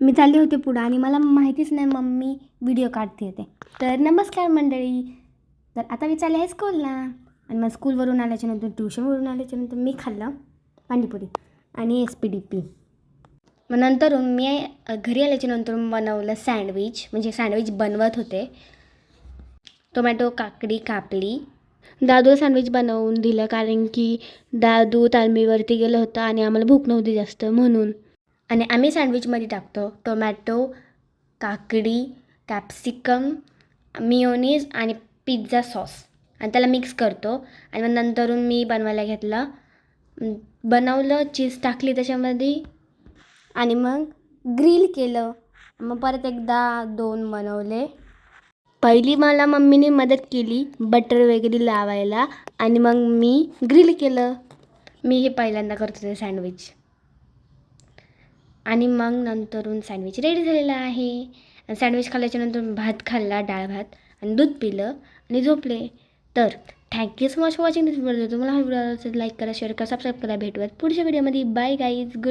मी चालले होते पुढं आणि मला माहितीच नाही मम्मी व्हिडिओ काढते ते. तर नमस्कार मंडळी. तर आता मी चालले आहे स्कूलला आणि मग स्कूलवरून आल्याच्यानंतर ट्युशनवरून आल्याच्यानंतर मी खाल्लं पाणीपुरी आणि एस पी डी पी मग नंतर मी घरी आल्याच्यानंतर बनवलं सँडविच म्हणजे सँडविच बनवत होते. टोमॅटो काकडी कापली दादू सँडविच बनवून दिलं कारण की दादू तालमीवरती गेलं होतं आणि आम्हाला भूक नव्हती जास्त म्हणून. आणि आम्ही सँडविचमध्ये टाकतो. टोमॅटो काकडी कॅप्सिकम मिओनीज आणि पिझ्झा सॉस. आणि त्याला मिक्स करतो. आणि मग नंतरून मी बनवायला घेतलं. बनवलं चीज टाकली त्याच्यामध्ये. आणि मग ग्रिल केलं. मग परत एकदा दोन बनवले. पहिली मला मम्मीने मदत केली बटर वगैरे लावायला. आणि मग मी ग्रिल केलं. मी हे पहिल्यांदा करत होते सँडविच. आणि मग नंतरून सँडविच रेडी झालेलं आहे. सँडविच खाल्ल्याच्यानंतर भात खाल्ला डाळ भात आणि दूध पिलं आणि झोपले. तर thank you so much for watching this video तुम्हाला हा व्हिडिओ लाईक करा शेअर करा सबस्क्राईब करा. भेटूयात पुढच्या व्हिडिओमध्ये बाय गाईज गुड